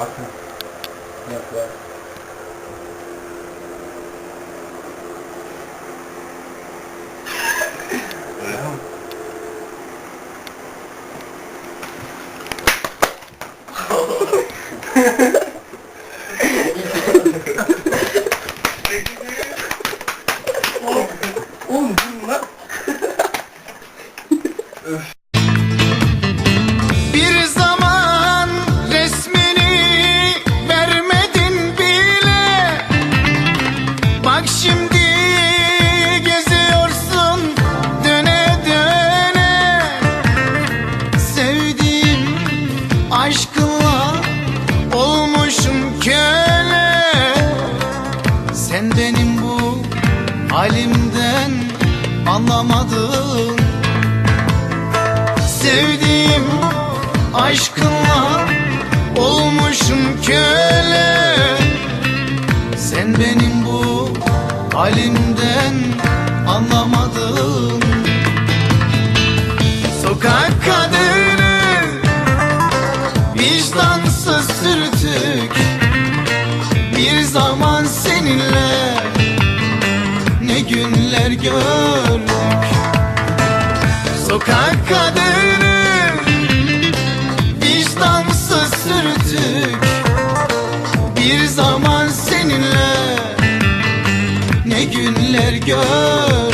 Akın. Yok var. Oğlum bunlar aşkınla olmuşum köle. Sen benim bu halimden anlamadın. Sevdiğim aşkınla olmuşum köle. Sen benim bu halimden anlamadın Plansız sürtük Bir zaman seninle Ne günler gördük. Sokak kadını Vicdansız sürtük Bir zaman seninle Ne günler gördük.